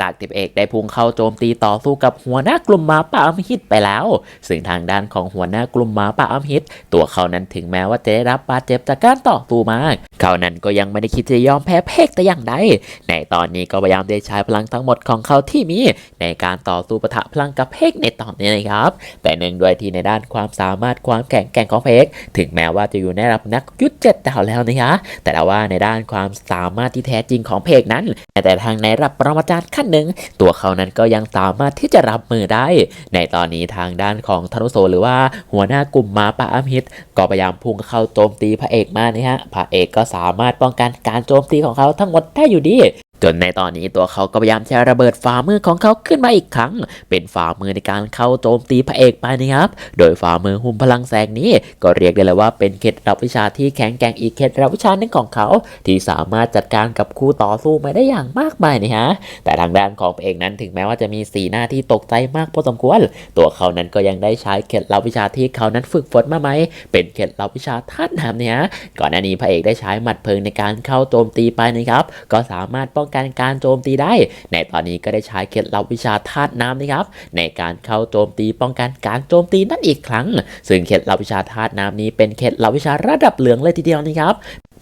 จากที่พระเอกได้พุ่งเข้าโจมตีต่อสู้กับหัวหน้ากลุ่มหมาป่าอำมหิตไปแล้ว ซึ่งทางด้านของหัวหน้ากลุ่มหมาป่าอำมหิต ตัวเขานั้นถึงแม้ว่าจะได้รับบาดเจ็บจากการต่อสู้มาก เขานั้นก็ยังไม่ได้คิดจะยอมแพ้เพกแต่อย่างใด ในตอนนี้ก็พยายามได้ใช้พลังทั้งหมดของเขาที่มี ในการต่อสู้ปะทะพลังกับเพกในตอนนี้นะครับ แต่เนื่องด้วยที่ในด้านความสามารถความแข็งแกร่งของเพกถึงแม้ว่าจะอยู่ในระดับนักยุทธเจ็ดดาวแล้วนะคะแต่ว่าในด้านความสามารถที่แท้จริงของเพกนั้น แต่ทางในระดับปรมาจารย์ขั้นหนึ่ง ตัวเขานั้นก็ยังสามารถที่จะรับมือได้ ในตอนนี้ทางด้านของธนุโซหรือว่าหัวหน้ากลุ่มมาปาอมิตก็พยายามพุ่งเข้าโจมตีพระเอกมานะฮะพระเอกก็สามารถป้องกันการโจมตีของเขาทั้งหมดได้อยู่ดี จนในตอนนี้ตัวเขาก็พยายามจะระเบิดฝ่ามือของเขาขึ้นมาอีกครั้ง เป็นฝ่ามือในการเข้าโจมตีพระเอกไปนะครับ โดยฝ่ามือหุ่มพลังแสงนี้ ก็เรียกได้เลยว่าเป็นเคล็ดลับวิชาที่แข็งแกร่งอีกเคล็ดลับวิชาหนึ่งของเขา ที่สามารถจัดการกับคู่ต่อสู้มาได้อย่างมากมายนะฮะแต่ทางด้านของพระเอกนั้นถึงแม้ว่าจะมีสีหน้าที่ตกใจมากพอสมควร ตัวเขานั้นก็ยังได้ใช้เคล็ดลับวิชาที่เขานั้นฝึกฝนมาไหม เป็นเคล็ดลับวิชาธาตุน้ำเนี่ยฮะก่อนหน้านี้พระเอกได้ใช้หมัดเพลิงในการเข้าโจมตีไปนะครับ ก็สามารถป้องกันการโจมตีได้ ในตอนนี้ก็ได้ใช้เคล็ดลับวิชาธาตุน้ำนะครับ ในการเข้าโจมตีป้องกันการโจมตีนั่นอีกครั้ง ซึ่งเคล็ดลับวิชาธาตุน้ำนี้เป็นเคล็ดลับวิชาระดับเหลืองเลยทีเดียวนะครับ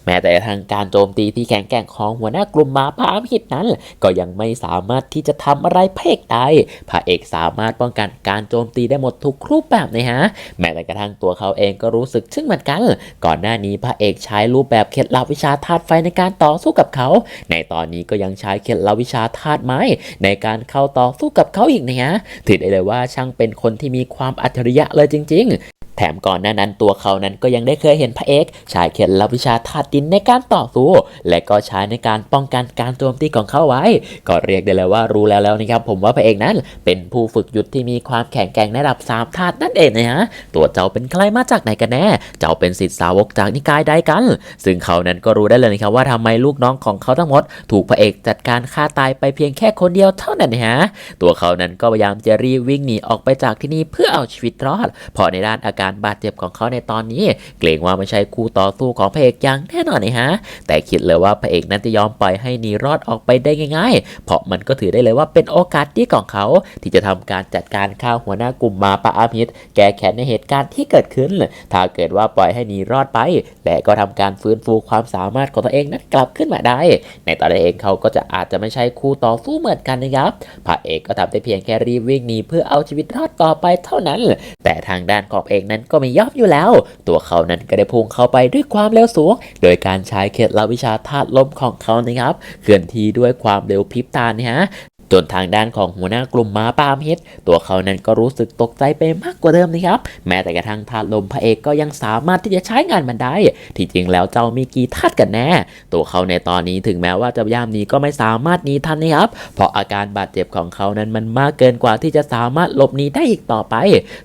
แม้แต่ทางการโจมตีที่แข็งแกร่งของหัวหน้ากลุ่มหมาป่าอำมหิตนั้น ก็ยังไม่สามารถที่จะทำอะไรพระเอกได้พระเอกสามารถป้องกันการโจมตีได้หมดทุกรูปแบบนะฮะ แม้แต่กระทั่งตัวเขาเองก็รู้สึกชึ่งเหมือนกัน ก่อนหน้านี้พระเอกใช้รูปแบบเคล็ดลับวิชาธาตุไฟในการต่อสู้กับเขา ในตอนนี้ก็ยังใช้เคล็ดลับวิชาธาตุไม้ ในการเข้าต่อสู้กับเขาอีกนะฮะ ถือได้เลยว่าช่างเป็นคนที่มีความอัจฉริยะเลยจริง ๆ แถมก่อนหน้านั้นตัวเขานั้นก็ยังได้เคยเห็นพระเอกใช้เคล็ดลับวิชาธาตุดินในการต่อสู้และก็ใช้ในการป้องกันการโจมตีของเขาไว้ ก็เรียกได้เลยว่ารู้แล้วแล้วนะครับผมว่าพระเอกนั้น เป็นผู้ฝึกยุทธที่มีความแข็งแกร่งในระดับสามธาตุนั่นเองนะฮะตัวเจ้าเป็นใครมาจากไหนกันแน่ เจ้าเป็นศิษย์สาวกจากนิกายใดกัน ซึ่งเขานั้นก็รู้ได้เลยนะครับว่าทำไมลูกน้องของเขาทั้งหมด ถูกพระเอกจัดการฆ่าตายไปเพียงแค่คนเดียวเท่านั้นนะฮะตัวเขานั้นก็พยายามจะรีบวิ่งหนีออกไปจากที่นี่เพื่อเอาชีวิตรอดพราะในด้านอาการการบาดเจ็บของเขาในตอนนี้ เกรงว่าไม่ใช่คู่ต่อสู้ของพระเอกอย่างแน่นอนนะฮะ แต่คิดเลยว่าพระเอกนั้นจะยอมปล่อยให้หนีรอดออกไปได้ง่ายๆ เพราะมันก็ถือได้เลยว่าเป็นโอกาสดีของเขา ที่จะทำการจัดการฆ่าหัวหน้ากลุ่มมาป่าอามิตแก้แค้นในเหตุการณ์ที่เกิดขึ้น ถ้าเกิดว่าปล่อยให้หนีรอดไป และก็ทำการฟื้นฟูความสามารถของตัวเองนั้นกลับขึ้นมาได้ ในตอนนั้นเองเขาก็จะอาจจะไม่ใช่คู่ต่อสู้เหมือนกันนะครับพระเอกก็ทำได้เพียงแค่รีวิ่งหนีเพื่อเอาชีวิตรอดต่อไปเท่านั้น แต่ทางด้านของเอกนั้นก็ไม่ยอมอยู่แล้ว ตัวเขานั้นก็ได้พุ่งเข้าไปด้วยความเร็วสูง โดยการใช้เคล็ดลับวิชาธาตุลมของเขานะครับ เคลื่อนที่ด้วยความเร็วพริบตาเนี่ยฮะ จนทางด้านของหัวหน้ากลุ่มม้าปามเฮดตัวเขานั้นก็รู้สึกตกใจไปมากกว่าเดิมนะครับ แม้แต่กระทั่งธาตุลมพระเอกก็ยังสามารถที่จะใช้งานมันได้ ที่จริงแล้วเจ้ามีกี่ธาตุกันแน่ ตัวเขาในตอนนี้ถึงแม้ว่าจะยายามหนีก็ไม่สามารถหนีทันนะครับ เพราะอาการบาดเจ็บของเขานั้นมันมากเกินกว่าที่จะสามารถหลบหนีได้อีกต่อไป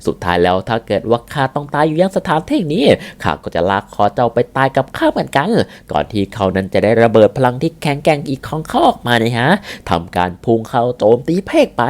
สุดท้ายแล้วถ้าเกิดว่าข้าต้องตายอยู่ยังสถานที่นี้ข้าก็จะลากคอเจ้าไปตายกับข้าเหมือนกัน ก่อนที่เขานั้นจะได้ระเบิดพลังที่แข็งแกร่งอีกของเขาออกมานะฮะทำการพุ่งเข้าโจมตีเพกไป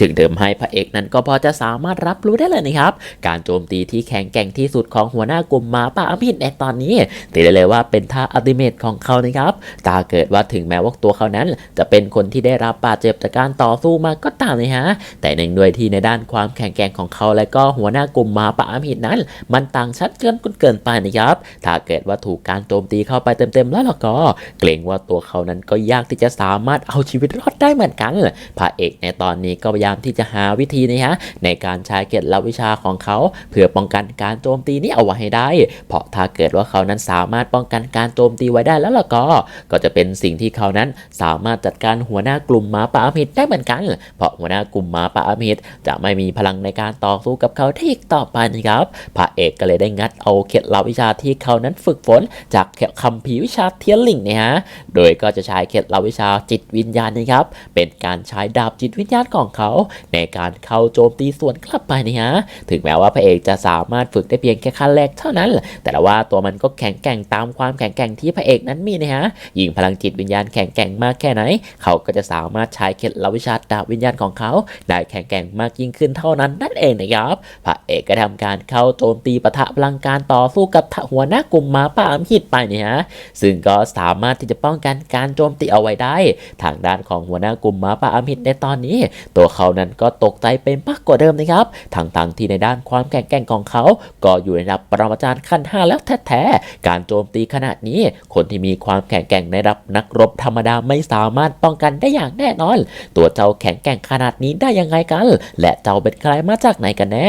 ถึงเดิมให้พระเอกนั้นก็พอจะสามารถรับรู้ได้เลยนะครับ การโจมตีที่แข็งแกร่งที่สุดของหัวหน้ากลุ่มหมาป่าอมิตในตอนนี้ตีได้เลยว่าเป็นท่าอัลติเมทของเขานะครับตาเกิดว่าถึงแม้ว่าตัวเขานั้น จะเป็นคนที่ได้รับบาดเจ็บจากการต่อสู้มาก็ตามนะฮะแต่หนึ่งด้วยที่ในด้านความแข็งแกร่งของเขา และก็หัวหน้ากลุ่มหมาป่าอมิตนั้น มันต่างชัดเกินเกินไปนะครับถ้าเกิดว่าถูกการโจมตีเข้าไปเต็มๆแล้วล่ะก็ เกรงว่าตัวเขานั้นก็ยากที่จะสามารถเอาชีวิตรอดได้เหมือนกันพระเอกในตอนนี้ก็พยายามที่จะหาวิธีนะฮะในการใช้เกล็ดลับวิชาของเขา เพื่อป้องกันการโจมตีนี้เอาไว้ให้ได้ เพราะถ้าเกิดว่าเขานั้นสามารถป้องกันการโจมตีไว้ได้แล้วล่ะก็ ก็จะเป็นสิ่งที่เขานั้นสามารถจัดการหัวหน้ากลุ่มหมาป่าอมิตได้เหมือนกัน เพราะหัวหน้ากลุ่มหมาป่าอมิตจะไม่มีพลังในการต่อสู้กับเขาที่อีกต่อไปนะครับพระเอกก็เลยได้งัดเอาเคล็ดลับวิชาที่เขานั้นฝึกฝน จากคัมภีวิชาเทียนลิงนะฮะโดยก็จะใช้เคล็ดลับวิชาจิตวิญญาณนะครับเป็นการใช้ดาบจิตวิญญาณของเขาในการเข้าโจมตีสวนกลับไปนะฮะถึงแม้ว่าพระเอกจะสามารถฝึกได้เพียงแค่ขั้นแรกเท่านั้น แต่ว่าตัวมันก็แข็งแกร่งตามความแข็งแกร่งที่พระเอกนั้นมีนะฮะยิ่งพลังจิตวิญญาณแข็งแกร่งมากแค่ไหน เขาก็จะสามารถใช้เคล็ดลับวิชาดาบวิญญาณของเขา ได้แข็งแกร่งมากยิ่งขึ้นเท่านั้นนั่นเองนะครับพระเอกก็ทำการเข้าโจมตีปะทะพลังการต่อสู้กับหัวหน้ากลุ่มหมาป่าอำหิดไปเนี่ยฮะซึ่งก็สามารถที่จะป้องกันการโจมตีเอาไว้ได้ ทางด้านของหัวหน้ากลุ่มหมาป่าอำหิดในตอนนี้ ตัวเขานั้นก็ตกใจไปมากกว่าเดิมนะครับทั้งทงๆที่ในด้านความแข็งแกร่งของเขา ก็อยู่ในระดับปรมาจารย์ขั้น 5 แล้วแท้ๆ การโจมตีขนาดนี้ คนที่มีความแข็งแกร่งในระดับนักรบธรรมดาไม่สามารถป้องกันได้อย่างแน่นอน ตัวเจ้าแข็งแกร่งขนาดนี้ได้ยังไงกัน และเจ้าเป็นใครมาจากไหนกันแน่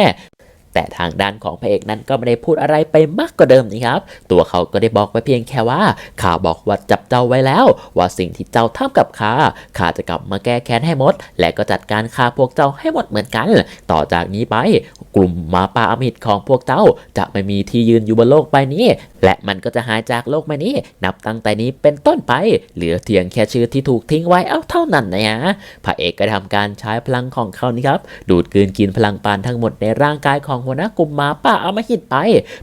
แต่ทางด้านของพระเอกนั้นก็ไม่ได้พูดอะไรไปมากกว่าเดิมนะครับ ตัวเขาก็ได้บอกไปเพียงแค่ว่าข้าบอกว่าจับเจ้าไว้แล้ว ว่าสิ่งที่เจ้าทำกับข้าข้าจะกลับมาแก้แค้นให้หมด และก็จัดการฆ่าพวกเจ้าให้หมดเหมือนกัน ต่อจากนี้ไป กลุ่มหมาป่าอมิดของพวกเจ้า จะไม่มีที่ยืนอยู่บนโลกใบนี้ และมันก็จะหายจากโลกใบนี้ นับตั้งแต่นี้เป็นต้นไป เหลือเพียงแค่ชื่อที่ถูกทิ้งไว้เอาเท่านั้นนะฮะพระเอกก็ทำการใช้พลังของเขานี่ครับดูดกลืนกินพลังปานทั้งหมดในร่างกายของหัวหน้ากลุ่มหมาป่าอามาหิดไป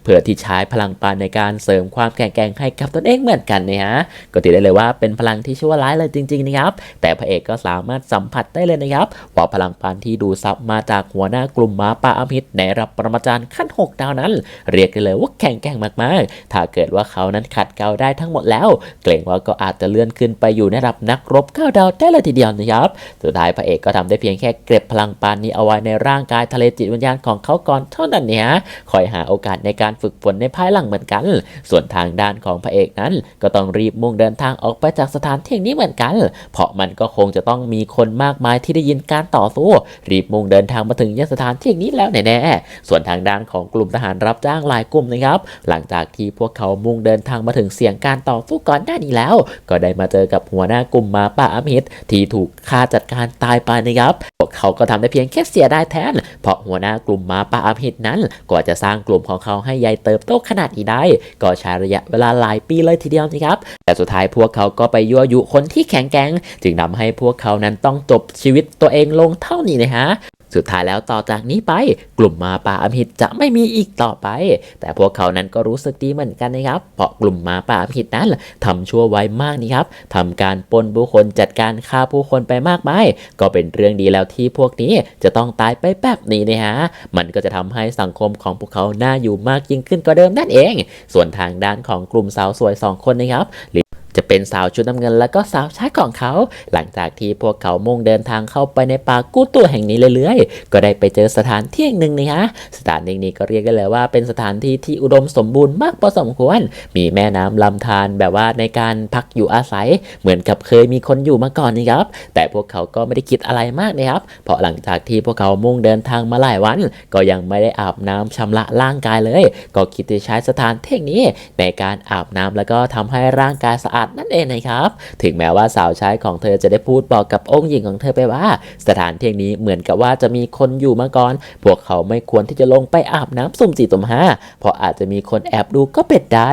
เพื่อที่ใช้พลังปานในการเสริมความแข็งแกร่งให้กับตนเองเหมือนกันนะฮะก็ถือได้เลยว่าเป็นพลังที่ชั่วร้ายเลยจริงๆนะครับแต่พระเอกก็สามารถสัมผัสได้เลยนะครับว่าพลังปานที่ดูซับมาจากหัวหน้ากลุ่มหมาป่าอำมิดในระดับปรมาจารย์ขั้น 6 ดาวนั้น เรียกได้เลยว่าแข็งแกร่งมากๆ ถ้าเกิดว่าเขานั้นขัดเกลาได้ทั้งหมดแล้ว เกรงว่าก็อาจจะเลื่อนขึ้นไปอยู่ในระดับนักรบ9ดาวได้เลยทีเดียวนะครับสุดท้ายพระเอกก็ทำได้เพียงแค่เก็บพลังปานนี้เอาไว้ในร่างกายทะเลจิตวิญญาณของเขาก่อนเท่านั้นเนี่ยคอยหาโอกาสในการฝึกฝนในภายหลังเหมือนกัน ส่วนทางด้านของพระเอกนั้น ก็ต้องรีบมุ่งเดินทางออกไปจากสถานที่แห่งนี้เหมือนกัน เพราะมันก็คงจะต้องมีคนมากมายที่ได้ยินการต่อสู้ รีบมุ่งเดินทางมาถึงยังสถานที่แห่งนี้แล้วแน่ๆส่วนทางด้านของกลุ่มทหารรับจ้างหลายกลุ่มนะครับ หลังจากที่พวกเขามุ่งเดินทางมาถึงเสียงการต่อสู้ก่อนหน้านี้แล้ว ก็ได้มาเจอกับหัวหน้ากลุ่มมาป่าอมิตที่ถูกฆ่าจัดการตายไปนะครับ พวกเขาก็ทำได้เพียงแค่เสียได้แทน เพราะหัวหน้ากลุ่มมาป่าอมิตนั้นกว่าจะสร้างกลุ่มของเขาให้ใหญ่เติบโตขนาดนี้ได้ ก็ใช้ระยะเวลาหลายปีเลยทีเดียวนะครับ แต่สุดท้ายพวกเขาก็ไปยั่วยุคนที่แข็งแกร่งจึงทำให้พวกเขานั้นต้องจบชีวิตตัวเองลงเท่านี้นะฮะ สุดท้ายแล้วต่อจากนี้ไป กลุ่มมาป่าอำหิตจะไม่มีอีกต่อไป แต่พวกเขานั้นก็รู้สึกดีเหมือนกันนะครับ เพราะกลุ่มมาป่าอำหิตนั้นทำชั่วไว้มากนี่ครับทำการปนผู้คนจัดการฆ่าผู้คนไปมากมายก็เป็นเรื่องดีแล้วที่พวกนี้จะต้องตายไปแบบนี้นะฮะมันก็จะทำให้สังคมของพวกเขาน่าอยู่มากยิ่งขึ้นกว่าเดิมนั่นเอง ส่วนทางด้านของกลุ่มสาวสวยสองคนนะครับ จะเป็นสาวชุดน้ำเงินและก็สาวใช้ของเขา หลังจากที่พวกเขามุ่งเดินทางเข้าไปในป่ากู้ตัวแห่งนี้เรื่อยๆ ก็ได้ไปเจอสถานที่แห่งหนึ่งนะฮะสถานที่นี้ก็เรียกได้เลยว่าเป็นสถานที่ที่อุดมสมบูรณ์มากพอสมควร มีแม่น้ำลำธารแบบว่าในการพักอยู่อาศัย เหมือนกับเคยมีคนอยู่มาก่อนนะครับ แต่พวกเขาก็ไม่ได้คิดอะไรมากนะครับ เพราะหลังจากที่พวกเขามุ่งเดินทางมาหลายวัน ก็ยังไม่ได้อาบน้ำชำระร่างกายเลย ก็คิดจะใช้สถานที่นี้ในการอาบน้ำแล้วก็ทำให้ร่างกายสะอาดนั่นเองนะครับ ถึงแม้ว่าสาวใช้ของเธอจะได้พูดบอกกับองค์หญิงของเธอไปว่า สถานที่นี้เหมือนกับว่าจะมีคนอยู่มาก่อน พวกเขาไม่ควรที่จะลงไปอาบน้ำสุ่มสี่สุ่มห้าเพราะอาจจะมีคนแอบดูก็เป็นได้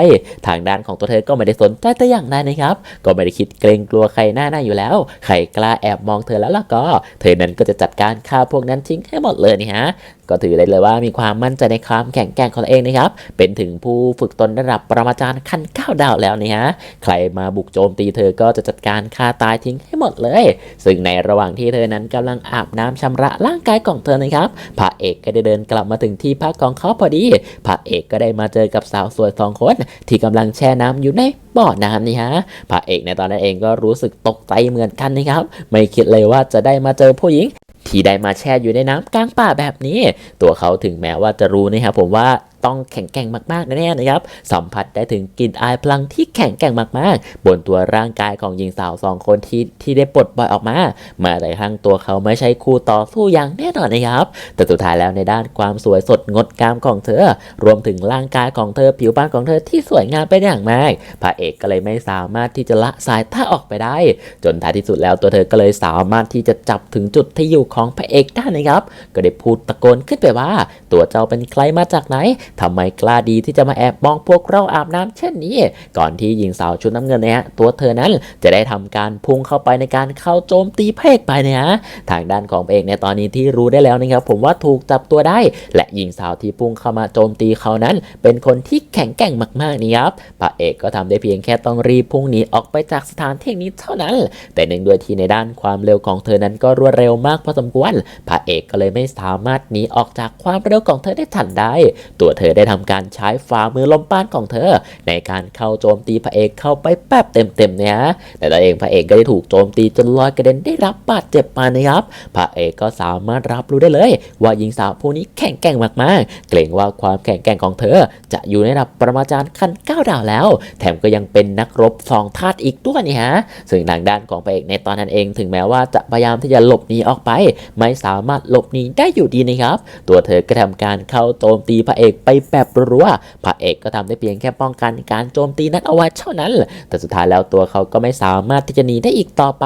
ทางด้านของตัวเธอก็ไม่ได้สนใจแต่อย่างใดนะครับ ก็ไม่ได้คิดเกรงกลัวใครหน้าหน้าอยู่แล้ว ใครกล้าแอบมองเธอแล้วล่ะก็ เธอนั้นก็จะจัดการฆ่าพวกนั้นทิ้งให้หมดเลยนี่ฮะก็ถือได้เลยว่ามีความมั่นใจในความแข็งแกร่งของตัวเองนะครับ เป็นถึงผู้ฝึกตนระดับปรมาจารย์ขั้นเก้าดาวแล้วนี่ฮะ ใครมาบุกโจมตีเธอก็จะจัดการฆ่าตายทิ้งให้หมดเลย ซึ่งในระหว่างที่เธอนั้นกำลังอาบน้ำชำระร่างกายของเธอนะครับ พระเอกก็ได้เดินกลับมาถึงที่พักของเขาพอดี พระเอกก็ได้มาเจอกับสาวสวยสองคนที่กำลังแช่น้ำอยู่ในบ่อน้ำนี่ฮะ พระเอกในตอนนั้นเองก็รู้สึกตกใจเหมือนกันนะครับ ไม่คิดเลยว่าจะได้มาเจอผู้หญิง ที่ได้มาแช่อยู่ในน้ำกลางป่าแบบนี้ ตัวเขาถึงแม้ว่าจะรู้นะครับผมว่า ต้องแข็งแกร่งมากๆแน่ๆนะครับ สัมผัสได้ถึงกลิ่นอายพลังที่แข็งแกร่งมากๆ บนตัวร่างกายของหญิงสาวสองคนที่ที่ได้ปลดปล่อยออกมา มาแต่ครั้งตัวเขาไม่ใช่คู่ต่อสู้อย่างแน่นอนนะครับ แต่สุดท้ายแล้วในด้านความสวยสดงดงามของเธอ รวมถึงร่างกายของเธอผิวพรรณของเธอที่สวยงามเป็นอย่างมาก พระเอกก็เลยไม่สามารถที่จะละสายตาออกไปได้ จนท้ายที่สุดแล้วตัวเธอก็เลยสามารถที่จะจับถึงจุดที่อยู่ของพระเอกได้นะครับ ก็ได้พูดตะโกนขึ้นไปว่า ตัวเจ้าเป็นใครมาจากไหนทำไมกล้าดีที่จะมาแอบมองพวกเราอาบน้ำเช่นนี้ ก่อนที่หญิงสาวชุดน้ำเงินเนี่ยฮะตัวเธอนั้นจะได้ทำการพุ่งเข้าไปในการเข้าโจมตีพระเอกไปเนี่ยฮะทางด้านของพระเอกในตอนนี้ที่รู้ได้แล้วนะครับผมว่าถูกจับตัวได้ และหญิงสาวที่พุ่งเข้ามาโจมตีเขานั้น เป็นคนที่แข็งแกร่งมากๆนี่ครับพระเอกก็ทำได้เพียงแค่ต้องรีบพุ่งหนีออกไปจากสถานที่นี้เท่านั้น แต่เนื่องด้วยที่ในด้านความเร็วของเธอนั้นก็รวดเร็วมากพอสมควรพระเอกก็เลยไม่สามารถหนีออกจากความเร็วของเธอได้ทันได้ ตัวเธออได้ทำการใช้ฝ่ามือลมปานของเธอ ในการเข้าโจมตีพระเอกเข้าไปแป๊บเต็มๆเนี่ยฮะแต่ตัวเองพระเอกก็ได้ถูกโจมตีจนลอยกระเด็นได้รับบาดเจ็บมานะครับพระเอกก็สามารถรับรู้ได้เลย ว่าหญิงสาวผู้นี้แข็งแกร่งมากๆ เกรงว่าความแข็งแกร่งของเธอ จะอยู่ในระดับปรมาจารย์ขั้นเก้าดาวแล้ว แถมก็ยังเป็นนักรบสองธาตอีกด้วยนี่ฮะซึ่งทางด้านของพระเอกในตอนนั้นเองถึงแม้ว่าจะพยายามที่จะหลบหนีออกไป ไม่สามารถหลบหนีได้อยู่ดีนะครับ ตัวเธอก็ทำการเข้าโจมตีพระเอกไปแบบรัวพระเอกก็ทำได้เพียงแค่ป้องกันการโจมตีนั้นเอาไว้เท่านั้น แต่สุดท้ายแล้วตัวเขาก็ไม่สามารถที่จะหนีได้อีกต่อไป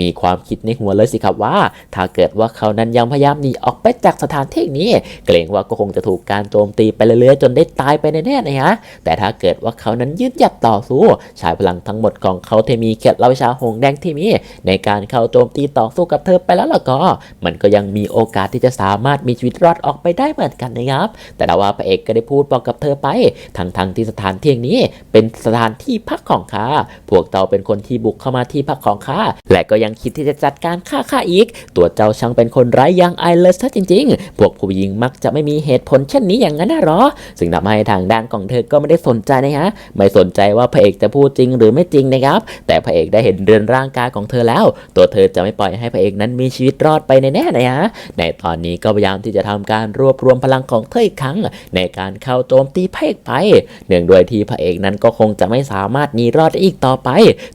มีความคิดในหัวเลยสิครับว่า ถ้าเกิดว่าเขานั้นยังพยายามหนีออกไปจากสถานที่นี้ เกรงว่าก็คงจะถูกการโจมตีไปเรื่อยๆ จนได้ตายไปแน่ๆนะฮะแต่ถ้าเกิดว่าเขานั้นยืดหยัดต่อสู้ใช้พลังทั้งหมดของเขาเทมีเคล็ดลับวิชาหงแดงที่มีในการเข้าโจมตีต่อสู้กับเธอไปแล้วล่ะก็ มันก็ยังมีโอกาสที่จะสามารถมีชีวิตรอดออกไปได้เหมือนกันนะครับแต่ถ้าว่าพระเอกก็ได้พูดบอกกับเธอไป ทั้งทงๆที่สถานที่แห่งนี้ เป็นสถานที่พักของข้า พวกเจ้าเป็นคนที่บุกเข้ามาที่พักของข้า และก็ยังคิดที่จะจัดการฆ่าข้าอีก ตัวเจ้าช่างเป็นคนไร้ยางอายเลยซะจริง ๆ พวกผู้หญิงมักจะไม่มีเหตุผลเช่นนี้อย่างนั้นนะหรอ ซึ่งทำให้ทางด้านของเธอก็ไม่ได้สนใจนะฮะ ไม่สนใจว่าพระเอกจะพูดจริงหรือไม่จริงนะครับ แต่พระเอกได้เห็นเรือนร่างกายของเธอแล้ว ตัวเธอจะไม่ปล่อยให้พระเอกนั้นมีชีวิตรอดไปแน่ๆนะฮะ ในตอนนี้ก็พยายามที่จะทำการรวบรวมพลังของเธออีกครั้ง ในการเข้าโจมตีพระเอกไป เนื่องด้วยที่พระเอกนั้นก็คงจะไม่สามารถหนีรอดได้อีกต่อไป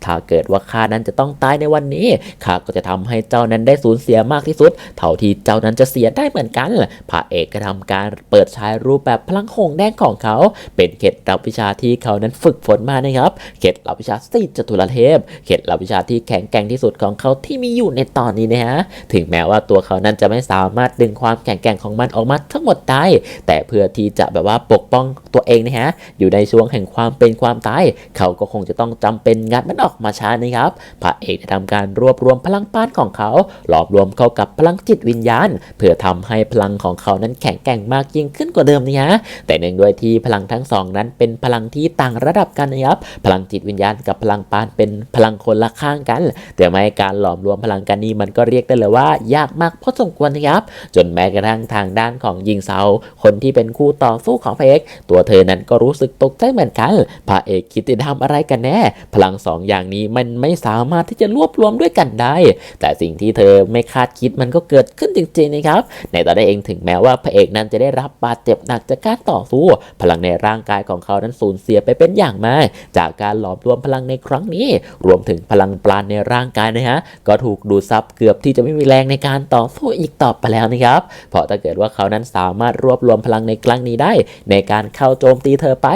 ถ้าเกิดว่าข้านั้นจะต้องตายในวันนี้ข้าก็จะทำให้เจ้านั้นได้สูญเสียมากที่สุด เท่าที่เจ้านั้นจะเสียได้เหมือนกันพระเอกก็ทำการเปิดใช้รูปแบบพลังหงแดงของเขา เป็นเคล็ดลับวิชาที่เขานั้นฝึกฝนมานะครับเคล็ดลับวิชาสี่จตุรเทพเคล็ดลับวิชาที่แข็งแกร่งที่สุดของเขาที่มีอยู่ในตอนนี้นะฮะถึงแม้ว่าตัวเขานั้นจะไม่สามารถดึงความแข็งแกร่งของมันออกมาทั้งหมดได้แต่เพื่อที่จะจะแบบว่าปกป้องตัวเองนะฮะอยู่ในช่วงแห่งความเป็นความตายเขาก็คงจะต้องจำเป็นงัดมันออกมาช้านะครับพระเอกได้ทำการรวบรวมพลังปานของเขาหลอมรวมเข้ากับพลังจิตวิญญาณ เพื่อทำให้พลังของเขานั้นแข็งแกร่งมากยิ่งขึ้นกว่าเดิมนะฮะแต่เนื่องด้วยที่พลังทั้งสองนั้นเป็นพลังที่ต่างระดับกันนะครับพลังจิตวิญญาณกับพลังปานเป็นพลังคนละข้างกัน แต่ไม่การหลอมรวมพลังกันนี้มันก็เรียกได้เลยว่า ยากมากพอสมควรนะครับ จนแม้กระทั่งทางด้านของยิงเสาคนที่เป็นคู่ต่อ่อสู้ของพระเอก ตัวเธอนั้นก็รู้สึกตกใจเหมือนกันพระเอกคิดจะทำอะไรกันแน่ พลังสองอย่างนี้มันไม่สามารถที่จะรวบรวมด้วยกันได้ แต่สิ่งที่เธอไม่คาดคิดมันก็เกิดขึ้นจริงๆนะครับ ในตอนนั้เองถึงแม้ว่าพระเอกนั้นจะได้รับบาดเจ็บหนักจากการต่อสู้ พลังในร่างกายของเขานั้นสูญเสียไปเป็นอย่างมากจากการหลอมรวมพลังในครั้งนี้ รวมถึงพลังปราณในร่างกายนะฮะก็ถูกดูดซับเกือบที่จะไม่มีแรงในการต่อสู้อีกต่อไปแล้วนะครับ เพราะถ้าเกิดว่าเขานั้นสามารถรวบรวมพลังในครั้งนี้ได้ ในการเข้าโจมตีเธอไป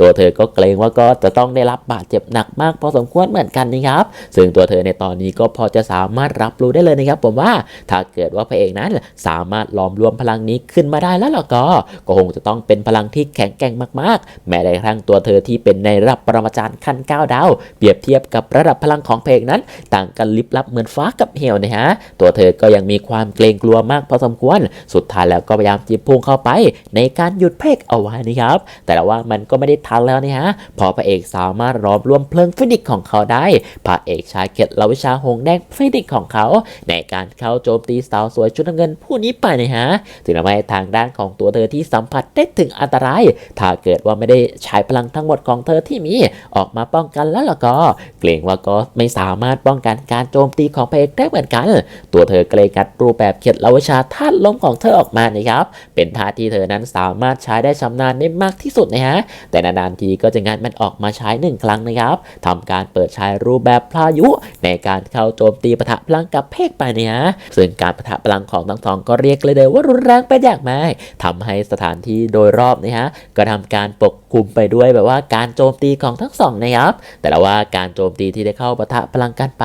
ตัวเธอก็เกรงว่าก็จะต้องได้รับบาดเจ็บหนักมากพอสมควรเหมือนกันนะครับ ซึ่งตัวเธอในตอนนี้ก็พอจะสามารถรับรู้ได้เลยนะครับ ผมว่าถ้าเกิดว่าพระเอกนั้นสามารถหลอมรวมพลังนี้ขึ้นมาได้แล้วล่ะก็ ก็คงจะต้องเป็นพลังที่แข็งแกร่งมากๆ แม้แต่กระทั่งตัวเธอที่เป็นในระดับปรมาจารย์ขั้น9ดาวเปรียบเทียบกับระดับพลังของเพลงนั้น ต่างกันลิบลับเหมือนฟ้ากับเหวนะฮะตัวเธอก็ยังมีความเกรงกลัวมากพอสมควร สุดท้ายแล้วก็พยายามจิบพุ่งเข้าไป ในการหยุดเพลงเอาไว้นะครับ แต่ว่ามันก็ไม่ได้ทันแล้วนะฮะ พอพระเอกสามารถรอบรวมเพลิงฟินิกของเขาได้ พระเอกใช้เคล็ดลับวิชาหงแดงฟินิกของเขา ในการเข้าโจมตีสาวสวยชุดน้ำเงินผู้นี้ไปนะฮะ ถึงทำให้ทางด้านของตัวเธอที่สัมผัสได้ถึงอันตราย ถ้าเกิดว่าไม่ได้ใช้พลังทั้งหมดของเธอที่มีออกมาป้องกันแล้วล่ะก็ เกรงว่าก็ไม่สามารถป้องกันการโจมตีของพระเอกได้เหมือนกัน ตัวเธอเกรงกัดรูปแบบเคล็ดลับวิชาธาตุลมของเธอออกมานะครับ เป็นท่าที่เธอนั้นสามารถใช้ได้ชำนาญได้มากที่สุดนะฮะ แต่นานๆทีก็จะงัดมันออกมาใช้หนึ่งครั้งนะครับทำการเปิดใช้รูปแบบพายุ ในการเข้าโจมตีปะทะพลังกับเพกไปนะฮะ ซึ่งการปะทะพลังของทั้งสองก็เรียกเลยเดยว่ารุนแรงไปอย่างมากทำให้สถานที่โดยรอบนะฮะก็ทำการปก คุมไปด้วยแบบว่าการโจมตีของทั้งสองนะครับ แต่ละว่าการโจมตีที่ได้เข้าปะทะพลังกันไป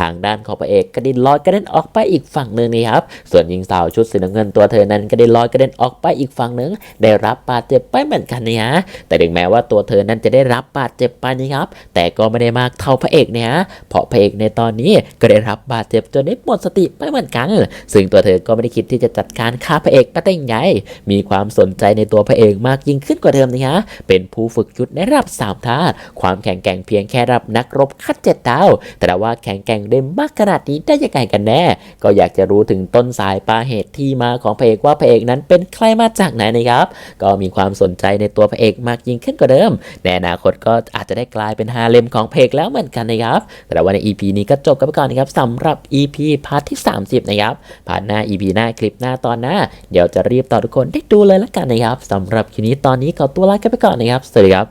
ทางด้านของพระเอกกระด็นลอยกระเด็นออกไปอีกฝั่งหนึ่งนะครับ ส่วนหญิงสาวชุดสีน้ำเงินตัวเธอนั้นกระเด็นลอยกระเด็นออกไปอีกฝั่งหนึ่งได้รับบาดเจ็บไปเหมือนกันนะฮะแต่ถึงแม้ว่าตัวเธอนั้นจะได้รับบาดเจ็บไปนะครับ แต่ก็ไม่ได้มากเท่าพระเอกนะฮะเพราะพระเอกในตอนนี้ก็ได้รับบาดเจ็บจนได้หมดสติไปเหมือนกัน ซึ่งตัวเธอก็ไม่ได้คิดที่จะจัดการฆ่าพระเอกก็แต่งใหญ่มีความสนใจในตัวพระเอกมากยิ่งขึ้นกว่าเดิมนะฮะเป็นผู้ฝึกยุทธในระดับสามธาความแข็งแกร่งเพียงแค่ระดับนักรบขั้นเจ็ดดาวแต่ว่าแข็งแกร่งได้มากขนาดนี้ได้ยังไงกันแน่ ก็อยากจะรู้ถึงต้นสายปลาเหตุที่มาของพระเอกว่าพระเอกนั้นเป็นใครมาจากไหนนะครับ ก็มีความสนใจในตัวพระเอกมากยิ่งขึ้นกว่าเดิม ในอนาคตก็อาจจะได้กลายเป็นฮาเลมของพระเอกแล้วเหมือนกันนะครับ แต่ว่าใน EP นี้ก็จบกันไปก่อนนะครับสำหรับ EP พาร์ทที่ 30 นะครับพาร์ทหน้า EP หน้าคลิปหน้าตอนหน้า เดี๋ยวจะรีบต่อทุกคนได้ดูเลยละกันนะครับสำหรับคลิปนี้ตอนนี้ขอตัวลากันไปก่อนนะครับ สวัสดีครับ